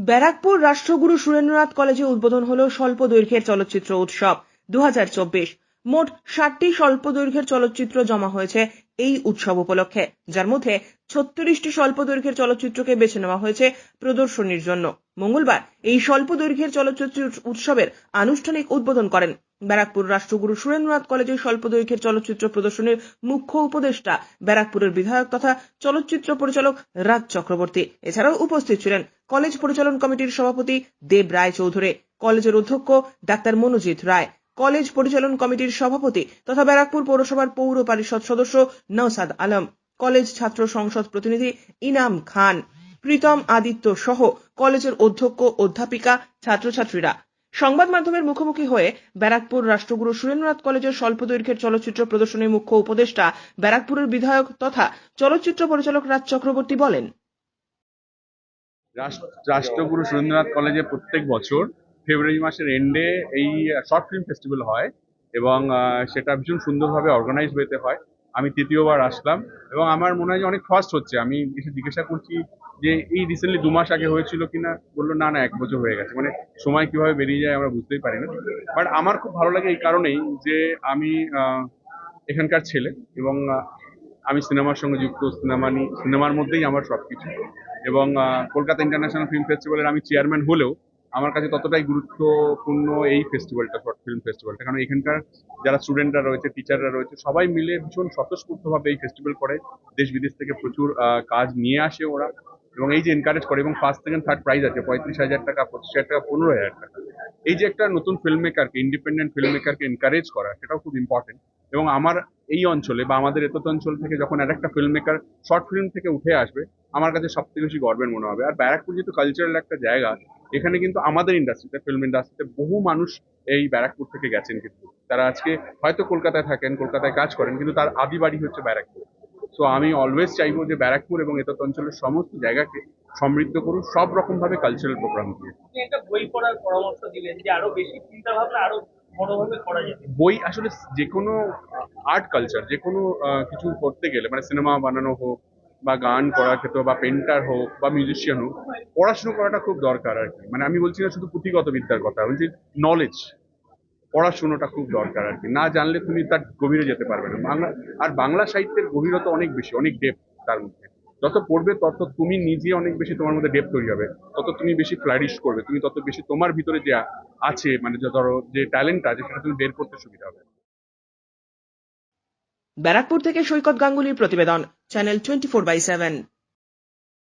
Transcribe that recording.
ব্যারাকপুর রাষ্ট্রগুরু সুরেন্দ্রনাথ কলেজে উদ্বোধন হল স্বল্প দৈর্ঘ্যের চলচ্চিত্র উৎসব দু হাজার চব্বিশ। মোট ষাটটি স্বল্প দৈর্ঘ্যের চলচ্চিত্র জমা হয়েছে এই উৎসব উপলক্ষে। যার মধ্যে ছত্রিশটি স্বল্প দৈর্ঘ্যের চলচ্চিত্রকে বেছে নেওয়া হয়েছে প্রদর্শনীর জন্য। মঙ্গলবার এই স্বল্প দৈর্ঘ্যের চলচ্চিত্র উৎসবের আনুষ্ঠানিক উদ্বোধন করেন ব্যারাকপুর রাষ্ট্রগুরু সুরেন্দ্রনাথ কলেজের স্বল্প দৈর্ঘ্যের চলচ্চিত্র প্রদর্শনীর মুখ্য উপদেষ্টা ব্যারাকপুরের বিধায়ক তথা চলচ্চিত্র পরিচালক রাজ চক্রবর্তী। এছাড়াও উপস্থিত ছিলেন কলেজ পরিচালন কমিটির সভাপতি দেব রায় চৌধুরী, কলেজের অধ্যক্ষ ডাক্তার মনোজিৎ রায়, কলেজ পরিচালন কমিটির সভাপতি তথা ব্যারাকপুর পৌরসভার পৌর পরিষদ সদস্য নওসাদ আলম, কলেজ ছাত্র সংসদ প্রতিনিধি ইনাম খান, প্রীতম আদিত্য সহ কলেজের অধ্যক্ষ অধ্যাপিকা ছাত্রছাত্রীরা। সংবাদ মাধ্যমের মুখোমুখি হয়ে ব্যারাকপুর রাষ্ট্রগুরু সুরেন্দ্রনাথ কলেজের স্বল্প দৈর্ঘ্যের চলচ্চিত্র প্রদর্শনীর মুখ্য উপদেষ্টা ব্যারাকপুরের বিধায়ক তথা চলচ্চিত্র পরিচালক রাজ চক্রবর্তী বলেন। রাষ্ট্র- রাষ্ট্রগুরু সুরেন্দ্রনাথ কলেজে প্রত্যেক বছর ফেব্রুয়ারি মাসের এন্ডে এই শর্ট ফিল্ম ফেস্টিভ্যাল হয় এবং সেটা ভীষণ সুন্দরভাবে অর্গানাইজ হতে হয়। আমি তৃতীয়বার আসলাম এবং আমার মনে হয় যে অনেক ফার্স্ট হচ্ছে। আমি এসে জিজ্ঞাসা করছি যে এই রিসেন্টলি দু মাস আগে হয়েছিল কিনা? বলল, না না, এক বছর হয়ে গেছে। মানে সময় কীভাবে বেরিয়ে যায় আমরা বুঝতেই পারি না বাট আমার খুব ভালো লাগে এই কারণেই যে আমি এখানকার ছেলে এবং আমি সিনেমার সঙ্গে যুক্ত। সিনেমা নিয়ে, সিনেমার মধ্যেই আমার সব কিছু এবং কলকাতা ইন্টারন্যাশনাল ফিল্ম ফেস্টিভ্যালের আমি চেয়ারম্যান হলেও আমার কাছে ততটাই গুরুত্বপূর্ণ এই ফেস্টিভ্যালটা শর্ট ফিল্ম ফেস্টিভ্যালটা কারণ এখানকার যারা স্টুডেন্টরা রয়েছে টিচাররা রয়েছে, সবাই মিলে ভীষণ স্বতঃস্ফূর্তভাবে এই ফেস্টিভ্যাল করে। দেশ বিদেশ থেকে প্রচুর কাজ নিয়ে আসে ওরা। এবং এই যে এনকারেজ করে, এবং ফার্স্ট সেকেন্ড থার্ড প্রাইজ আছে, পঁয়ত্রিশ হাজার টাকা, পঁচিশ হাজার টাকা, পনেরো হাজার টাকা। এই যে একটা নতুন ফিল্ম মেকারকে ইন্ডিপেন্ডেন্ট ফিল্ম মেকারকে এনকারেজ করা, সেটাও খুব ইম্পর্টেন্ট এবং আমার এই অঞ্চলে বা আমাদের এতত অঞ্চল থেকে যখন আর একটা ফিল্ম মেকার শর্ট ফিল্ম থেকে উঠে আসবে, আমার কাছে সব থেকে বেশি গর্বের মনে হবে। আর ব্যারাকপুর যেহেতু কালচারাল একটা জায়গা এখানে কিন্তু আমাদের ইন্ডাস্ট্রিতে ফিল্ম ইন্ডাস্ট্রিতে বহু মানুষ এই ব্যারাকপুর থেকে গেছেন কিন্তু। তারা আজকে হয়তো কলকাতায় থাকেন কলকাতায় কাজ করেন কিন্তু তার আদি বাড়ি হচ্ছে ব্যারাকপুর। সো আমি অলওয়েজ চাইব যে ব্যারাকপুর এবং এতত অঞ্চলের সমস্ত জায়গাকে সমৃদ্ধ করুন সব রকম ভাবে কালচারাল প্রোগ্রাম দিয়ে একটা বই পড়ার পরামর্শ দিলেন যে আরও বেশি চিন্তা ভাবনা আরও বই আসলে যে কোনো আর্ট কালচার যে কোনো কিছু করতে গেলে মানে সিনেমা বানানো হোক বা গান করার ক্ষেত্রে বা পেন্টার হোক বা মিউজিশিয়ান হোক, পড়াশুনো করাটা খুব দরকার আর কি। মানে আমি বলছি না শুধু পুঁথিগত বিদ্যার কথা বলছি নলেজ পড়াশুনোটা খুব দরকার আর কি। না জানলে তুমি তার গভীরে যেতে পারবে না। বাংলা, আর বাংলা সাহিত্যের গভীরতা অনেক বেশি, অনেক ডেপথ তার মধ্যে। যত পড়বে তত তুমি নিজে অনেক বেশি তোমার মধ্যে ডেপ তৈরি হবে। তত তুমি বেশি ফ্লারিশ করবে। তুমি তত বেশি তোমার ভিতরে যে আছে মানে ধরো যে ট্যালেন্ট আছে, সেটা তুমি বের করতে সুবিধা হবে। ব্যারাকপুর থেকে সৈকত গাঙ্গুলির প্রতিবেদন channel 24 by 7.